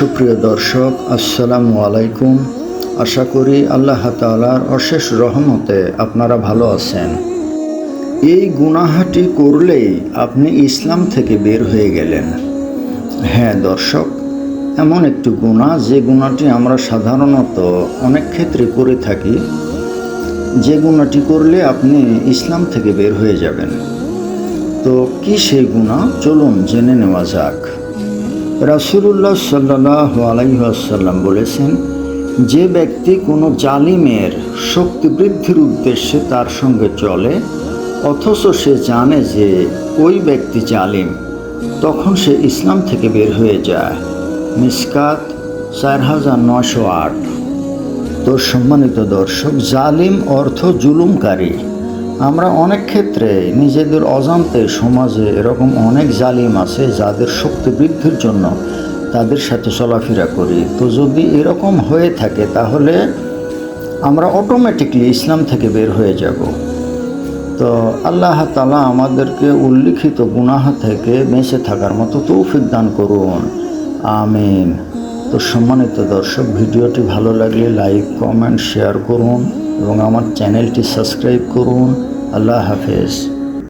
সুপ্রিয় দর্শক, আসসালামু আলাইকুম। আশা করি আল্লাহ তাআলার অশেষ রহমতে আপনারা ভালো আছেন। এই গুনাহাটি করলেই আপনি ইসলাম থেকে বের হয়ে গেলেন। হ্যাঁ দর্শক, এমন একটি গুণা যে গুণাটি আমরা সাধারণত অনেক ক্ষেত্রে করে থাকি, যে গুণাটি করলে আপনি ইসলাম থেকে বের হয়ে যাবেন। তো কি সেই গুণা চলুন জেনে নেওয়া যাক। রাসুলুল্লাহ সাল্লাহ আলাইসাল্লাম বলেছেন, যে ব্যক্তি কোনো জালিমের শক্তি বৃদ্ধির উদ্দেশ্যে তার সঙ্গে চলে, অথচ সে জানে যে ওই ব্যক্তি জালিম, তখন সে ইসলাম থেকে বের হয়ে যায়। মিসকাত চার হাজার নশো আট। তো সম্মানিত দর্শক, জালিম অর্থ জুলুমকারী। আমরা অনেক ক্ষেত্রে নিজেদের অজান্তে সমাজে এরকম অনেক জালিম আছে যাদের শক্তি বৃদ্ধির জন্য তাদের সাথে চলাফেরা করি। তো যদি এরকম হয়ে থাকে তাহলে আমরা অটোমেটিকলি ইসলাম থেকে বের হয়ে যাব। তো আল্লাহ তালা আমাদেরকে উল্লিখিত গুনাহ থেকে বেঁচে থাকার মতো তৌফিক দান করুন। আমিন। তো সম্মানিত দর্শক, ভিডিওটি ভালো লাগলে লাইক, কমেন্ট, শেয়ার করুন। এবং আমার চ্যানেলটি সাবস্ক্রাইব করুন। আল্লাহ হাফেজ।